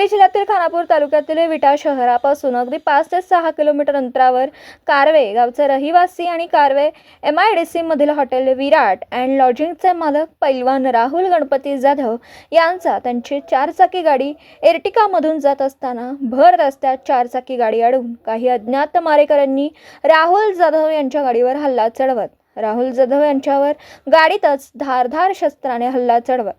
सांगली जिल्ह्यातील खानापूर तालुक्यातील विटा शहरापासून अगदी पाच ते सहा किलोमीटर अंतरावर कारवे गावचे रहिवासी आणि कारवे एम आय डी सीमधील हॉटेल विराट अँड लॉजिंगचे मालक पैलवान राहुल गणपती जाधव यांचा त्यांची चारचाकी गाडी एर्टिकामधून जात असताना भर रस्त्यात चारचाकी गाडी अडवून काही अज्ञात मारेकऱ्यांनी राहुल जाधव यांच्या गाडीवर हल्ला चढवत. राहुल जाधव यांच्यावर गाडीतच धारधार शस्त्राने हल्ला चढवत.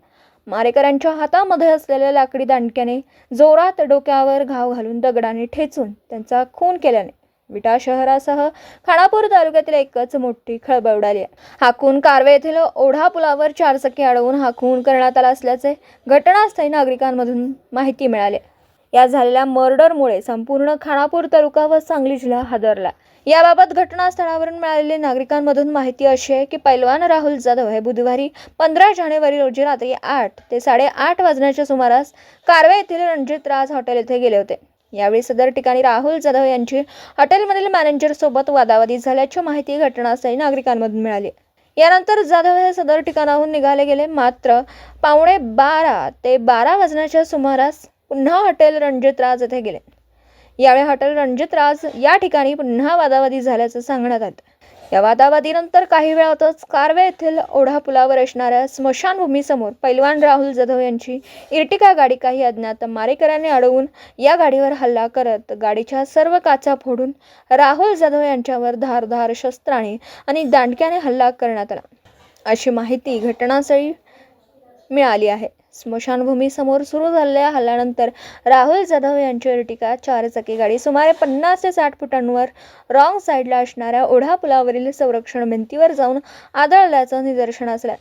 मारेकऱ्यांच्या हातामध्ये असलेल्या लाकडी दांडक्याने जोरात डोक्यावर घाव घालून दगडाने ठेचून त्यांचा खून केल्याने विटा शहरासह खानापूर तालुक्यातील एकच मोठी खळबळ उडाली आहे हा खून कारवे येथील ओढा पुलावर चारचाकी अडवून हा खून करण्यात आला असल्याचे घटनास्थळी नागरिकांमधून माहिती मिळाली आहे. या झालेल्या मर्डरमुळे संपूर्ण खानापूर तालुका व सांगली जिल्हा हादरला. याबाबत घटनास्थळावरून मिळालेली नागरिकांमधून माहिती अशी आहे की पैलवान राहुल जाधव हे बुधवारी पंधरा जानेवारी रोजी रात्री आठ ते साडेआठ वाजण्याच्या सुमारास कारवे येथील रणजित राज हॉटेल येथे गेले होते. यावेळी सदर ठिकाणी राहुल जाधव यांची हॉटेलमधील मॅनेजरसोबत वादावादी झाल्याची माहिती घटनास्थळी नागरिकांमधून मिळाली. यानंतर जाधव हे सदर ठिकाणाहून निघाले गेले मात्र पावणे बारा ते बारा वाजण्याच्या सुमारास पुन्हा हॉटेल रणजित राज येथे गेले. यावेळी हॉटेल रणजित राज या ठिकाणी पुन्हा वादावादी झाल्याचं सांगण्यात आलं. या वादावादीनंतर काही वेळातच कारवे येथील ओढा पुलावर असणाऱ्या स्मशानभूमीसमोर पैलवान राहुल जाधव यांची इर्टिका गाडी काही अज्ञात मारेकऱ्यांनी अडवून या गाडीवर हल्ला करत गाडीच्या सर्व काचा फोडून राहुल जाधव यांच्यावर धारधार शस्त्राने आणि दांडक्याने हल्ला करण्यात आला. अशी माहिती घटनास्थळी मिळाली आहे. स्मशानभूमीसमोर सुरू झालेल्या हल्ल्यानंतर राहुल जाधव यांची अर्टिका चारचाकी गाडी सुमारे पन्नास ते साठ फुटांवर रॉंग साईडला असणाऱ्या ओढा पुलावरील संरक्षण भिंतीवर जाऊन आदळल्याचं निदर्शनास आलं.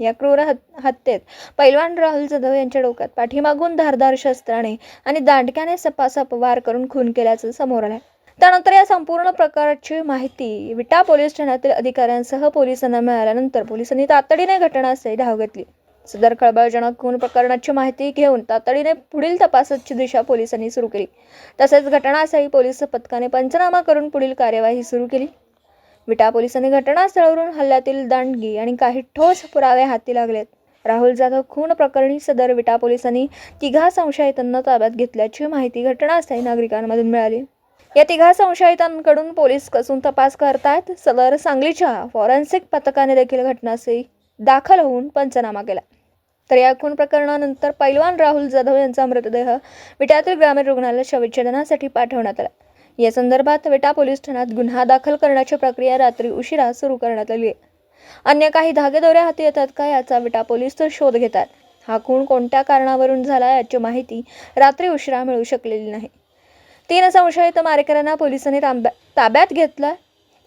या क्रूर हत्येत पैलवान राहुल जाधव यांच्या डोक्यात पाठीमागून धारदार शस्त्राने आणि दांडक्याने सपासप वार करून खून केल्याचं समोर आलं त्यानंतर या संपूर्ण प्रकारची माहिती विटा पोलीस ठाण्यातील अधिकाऱ्यांसह पोलिसांना मिळाल्यानंतर पोलिसांनी तातडीने घटनास्थळी धाव घेतली. सदर खळबळजनक खून प्रकरणाची माहिती घेऊन तातडीने पुढील तपासाची दिशा पोलिसांनी सुरू केली. तसेच घटनास्थळी पोलीस पथकाने पंचनामा करून पुढील कार्यवाही सुरू केली. विटा पोलिसांनी घटनास्थळावरून हल्ल्यातील दांडगी आणि काही ठोस पुरावे हाती लागलेत. राहुल जाधव खून प्रकरणी सदर विटा पोलिसांनी तिघा संशयितांना ताब्यात घेतल्याची माहिती घटनास्थळी नागरिकांमधून मिळाली. या तिघा संशयितांकडून पोलीस कसून तपास करतायत. सदर सांगलीच्या फॉरेन्सिक पथकाने देखील घटनास्थळी दाखल होऊन पंचनामा केला. तर या खून प्रकरणानंतर पैलवान राहुल जाधव यांचा मृतदेह विट्यातील ग्रामीण रुग्णालयात शवविच्छेदनासाठी पाठवण्यात आला. या संदर्भात विटा पोलीस ठाण्यात गुन्हा दाखल करण्याची प्रक्रिया रात्री उशिरा सुरू करण्यात आली आहे. अन्य काही धागेदोऱ्या हाती येतात का याचा विटा पोलीस तर शोध घेतात. हा खून कोणत्या कारणावरून झाला याची माहिती रात्री उशिरा मिळू शकलेली नाही. तीन संशयित मारेकऱ्यांना पोलिसांनी ताब्यात घेतलं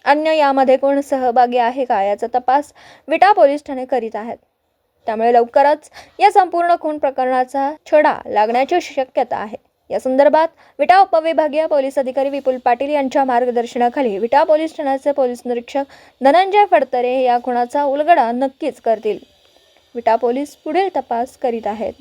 अन्य यामध्ये कोण सहभागी आहे का याचा तपास विटा पोलीस ठाणे करीत आहेत. त्यामुळे लवकरच या संपूर्ण खून प्रकरणाचा छडा लागण्याची शक्यता आहे. या संदर्भात विटा उपविभागीय पोलीस अधिकारी विपुल पाटील यांच्या मार्गदर्शनाखाली विटा पोलीस ठाण्याचे पोलीस निरीक्षक धनंजय फडतरे या खुणाचा उलगडा नक्कीच करतील. विटा पोलीस पुढील तपास करीत आहेत.